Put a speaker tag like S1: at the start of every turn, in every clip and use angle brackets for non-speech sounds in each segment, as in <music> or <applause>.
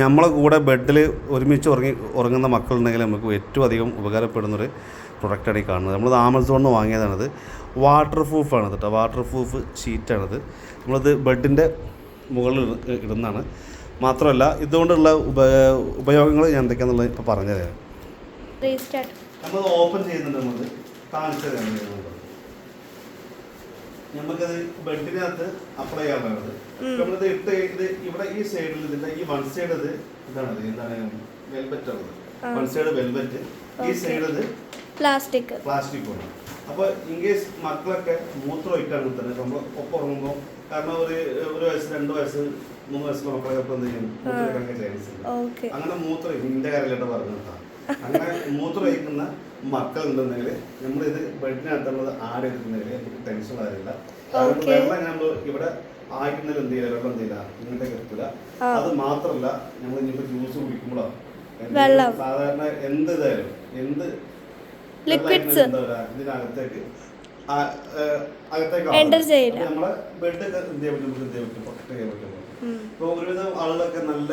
S1: നമ്മളെ കൂടെ ബെഡിൽ ഒരുമിച്ച് ഉറങ്ങി ഉറങ്ങുന്ന മക്കളുണ്ടെങ്കിൽ നമുക്ക് ഏറ്റവും അധികം ഉപകാരപ്പെടുന്നൊരു പ്രൊഡക്റ്റാണ് ഈ കാണുന്നത്. നമ്മൾ ആമസോണിൽ നിന്ന് വാങ്ങിയതാണിത്. വാട്ടർ പ്രൂഫാണ് കേട്ടോ വാട്ടർ പ്രൂഫ് ഷീറ്റാണിത് നമ്മളിത് ബെഡിന്റെ മുകളിൽ ഇടുന്നതാണ്. മാത്രമല്ല ഇതുകൊണ്ടുള്ള ഉപ ഉപയോഗങ്ങൾ ഞാൻ എന്തൊക്കെയാണെന്നുള്ളത് ഇപ്പോൾ പറഞ്ഞു തരാം
S2: റീസ്റ്റാർട്ട്
S1: നമ്മൾ ഓപ്പൺ ചെയ്യുന്നുണ്ട് നമ്മൾ കാണിച്ചു തരാം നമുക്കത് ബെഡിനകത്ത് അപ്ലൈ ചെയ്യാനുള്ളത്
S2: ഉം.
S1: നമ്മളിത് ഇട്ട് ഇത് ഇവിടെ ഈ സൈഡിൽ ഇതിന്റെ ഈ വൺ സൈഡ് ഇത് ഇതാണത് എന്താണ് വെൽവെറ്റ്
S2: ആണ്
S1: വൺ സൈഡ് വെൽവെറ്റ് ഈ. സൈഡ് ഇത്
S2: പ്ലാസ്റ്റിക്
S1: പ്ലാസ്റ്റിക് ആണ്. അപ്പോൾ ഇൻ കേസ് മക്കളൊക്കെ മൂത്രം ഇട്ടാണ് തന്നെ നമ്മൾ ഒപ്പം ഉറങ്ങുമ്പോൾ കാരണം ഒരു ഒരു വയസ്സ് രണ്ട് വയസ്സ് മൂന്ന് വയസ്സുള്ള മക്കളൊക്കെ ഒപ്പം എന്ത് ചെയ്യും? മൂത്രം ചാൻസ് ഉണ്ട്. അങ്ങനെ മൂത്രം നിന്റെ കാര്യമായിട്ട് പറഞ്ഞു അങ്ങനെ മൂത്രം ഒഴിക്കുന്ന മക്കൾ ഉണ്ടെന്നെങ്കിൽ നമ്മൾ ആഡ് ചെയ്തിട്ടുണ്ടെങ്കിൽ നമുക്ക് ടെൻഷൻ കാരണം
S2: Okay.
S1: വെള്ളം നമ്മൾ ഇവിടെ ആയിരുന്നാലും എന്ത് ചെയ്യില്ല? വെള്ളം എന്ത് ചെയ്യില്ല? ഇങ്ങോട്ടേക്ക് എത്തില്ല. അത് മാത്രമല്ല നമ്മൾ ഇനിയിപ്പോൾ ജ്യൂസ് കുടിക്കുമ്പോഴോ. സാധാരണ എന്ത് ഇതായാലും എന്ത് ലിക്വിഡ്സ് ഇതിനകത്തേക്ക് അകത്തേക്ക് നമ്മളെ ബെഡ് എന്ത് ചെയ്യാൻ പറ്റും? നമുക്ക് എന്ത് ചെയ്യാൻ പറ്റും? പ്രൊട്ടക്ട് ചെയ്യാൻ പറ്റും. ഇപ്പോൾ ഒരുവിധം ആളുകളൊക്കെ നല്ല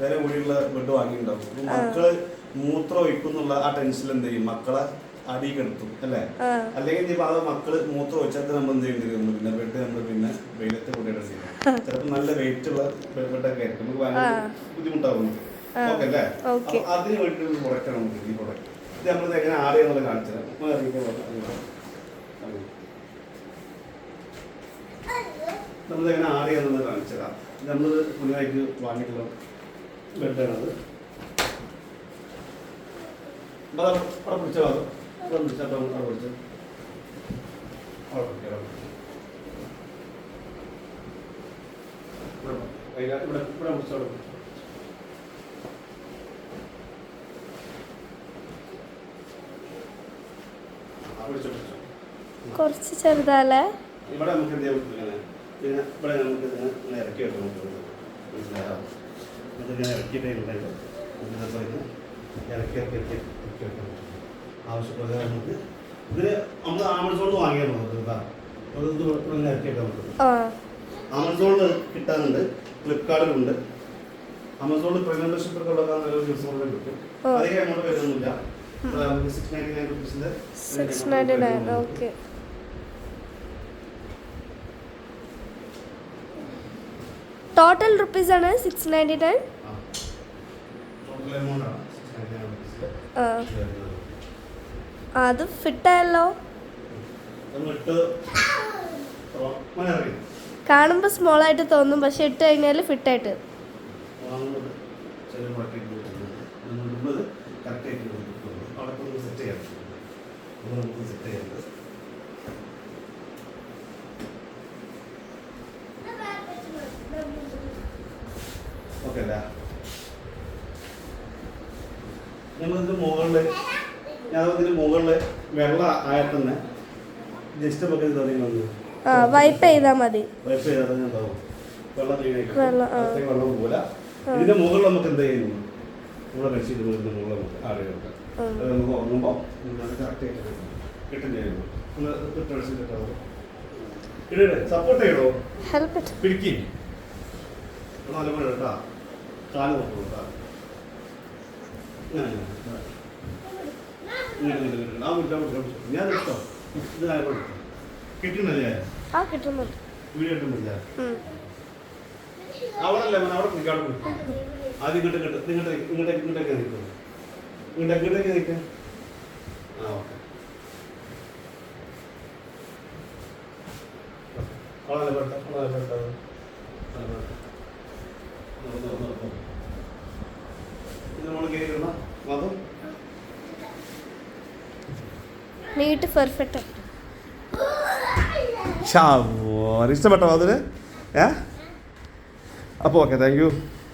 S1: വില കൂടിയുള്ള ബെഡ് വാങ്ങിയിട്ടുണ്ടാവും. അപ്പൊ മക്കൾ മൂത്രം ഒഴിക്കുന്നുള്ള ആ ടെൻഷൻ എന്ത് ചെയ്യും മക്കളെ അടി കെടുത്തും അല്ലേ? അല്ലെങ്കിൽ ഇനിയിപ്പോൾ അത് മക്കൾ മൂത്രം ഒഴിച്ചാൽ നമ്മൾ എന്ത് ചെയ്യേണ്ടി വരും പിന്നെ ബെഡ് നമ്മൾ പിന്നെ വെയിലത്ത് കൊണ്ടിട്ട് ചെയ്യും <laughs> ചിലപ്പോൾ നല്ല വെയിറ്റ് ഉള്ള ബെഡൊക്കെ ആയിരിക്കും. നമുക്ക് ഭയങ്കര. ബുദ്ധിമുട്ടാവും. ഓക്കെ അല്ലേ? അതിന് വേണ്ടിയിട്ടുള്ള പ്രൊഡക്റ്റാണ് നമുക്ക് ഈ പ്രൊഡക്റ്റ് ഇത് നമ്മളിത് എങ്ങനെ ആഡ് ചെയ്യുന്നത് കാണിച്ചു തരാം. ഒന്ന് ഇറങ്ങിക്കാൻ പറ്റും നമ്മൾ എങ്ങനെ ആഡ് ചെയ്യാന്നുള്ളത് കാണിച്ചു തരാം. ഇത് നമ്മൾ പുതിയതായിട്ട് വാങ്ങിയിട്ടുള്ള ബെഡാണത്. അവിടെ പിടിച്ചോ? അത് അവിടെ പിടിച്ചോ? അവിടെ പിടിച്ചോ? അവിടെ പിടിച്ചോ? ഇവിടെ ഇവിടെ പിടിച്ചോ? അവിടെ പിടിച്ചോ.
S2: കുറച്ച് ചെറുതാലേ
S1: ഇവിടെ നമുക്ക് എന്ത് ചെയ്യാൻ ഇവിടെ നമുക്ക് ഇറക്കി വെക്കാൻ പറ്റും മനസ്സിലായോ? ഇതിങ്ങനെ ഇറക്കിയിട്ടേ ഉണ്ടായിരുന്നു ഇതിനകത്ത് ഇത് ഇറക്കി ഇറക്കി ഇറക്കി ഇറക്കി. വെക്കാൻ പറ്റും ആവശ്യപ്രകാരം നമുക്ക് ഇതിന് നമ്മൾ ആമസോണിൽ വാങ്ങിയാൽ മതി അത് ഇത് ഇങ്ങനെ ഇറക്കി വെക്കാൻ പറ്റും ആമസോണിൽ കിട്ടാനുണ്ട് ഫ്ലിപ്കാർട്ടിലുണ്ട് ആമസോണിൽ പ്രീമിയം മെമ്പർഷിപ്പ് ഉള്ള നല്ലൊരു ഡിസ്കൗണ്ട് കിട്ടും. അധികം അങ്ങോട്ട് വരുന്നില്ല. നമുക്ക് six ninety nine റുപ്പീസിന്റെ
S2: six ninety nine okay total rupees ആണ് six ninety nine
S1: total amount ആണ് സിക്സ് നയന്റി നയൻ റുപ്പീസ്
S2: ആ അത് ഫിറ്റായല്ലോ
S1: മനറിയും
S2: കാണുമ്പോൾ സ്മോൾ ആയിട്ട് തോന്നും പക്ഷെ ഇട്ട് കഴിഞ്ഞാൽ ഫിറ്റായിട്ട്
S1: വാങ്ങുന്നത് ചെറിയ പ്രൊഡക്റ്റ് നമ്മളിടുന്നത് കറക്റ്റായിട്ട് അവിടെ നമുക്ക് സെറ്റ് ചെയ്യാം അത് നമുക്ക് സെറ്റ് ചെയ്യാം ഓക്കെ അല്ലേ നമ്മളിതിന് മുകളിൽ ഞാൻ ഇതിന് മുകളിൽ വെള്ള ആയാൽ തന്നെ ജസ്റ്റ് ഇത് തുടങ്ങി
S2: ആ വൈപ്പ് ചെയ്താൽ മതി.
S1: വൈപ്പ് ചെയ്താൽ തന്നെ ഉണ്ടാവും. വെള്ളം ക്ലീനായിട്ട്
S2: വെള്ളം, ആ.
S1: അകത്തേക്ക് ഇതിന്റെ മുകളിൽ നമുക്ക് എന്ത് ചെയ്യുന്നു നമ്മുടെ ബെഡ്ഷീറ്റ് മുകളിൽ നമുക്ക്
S2: ഉം.
S1: അത് നമുക്ക് ഉറങ്ങുമ്പോൾ കറക്റ്റ് ആയിട്ട് കിട്ടും. ചെയ്യുന്നു ഒന്ന്. ഇട് സപ്പോർട്ട് ചെയ്യണോ പിടിക്കി. നല്ലപോലെ കേട്ടാ കാൽ നോക്കൂ കേട്ടാ ഇങ്ങനെ, ഇങ്ങനെ. ഇങ്ങനെ, ഇങ്ങനെ, ഇങ്ങനെ. ആ വിട്ടോ, വിട്ടോ, വിട്ടോ. ഞാൻ എടുത്തോ ഇത്. കിട്ടുന്നില്ലേ
S2: ആ കിട്ടുന്നുണ്ട്
S1: വീഡിയോ കിട്ടുന്നില്ല
S2: ഉം.
S1: അവിടെ അല്ലേ മോനെ, അവിടെ നിൽക്കാം. ആദ്യം ഇങ്ങോട്ട് ഇങ്ങോട്ട് ഇങ്ങോട്ട് ഇങ്ങോട്ട് ഇങ്ങോട്ടേക്ക് നിൽക്കും ഇങ്ങോട്ട് ഇങ്ങോട്ടേക്ക് നിൽക്കാം
S2: നീട്ട് പെർഫെക്റ്റ്
S1: ഇഷ്ടപ്പെട്ടോ അതിന്? ഏ? അപ്പോൾ ഓക്കെ താങ്ക് യു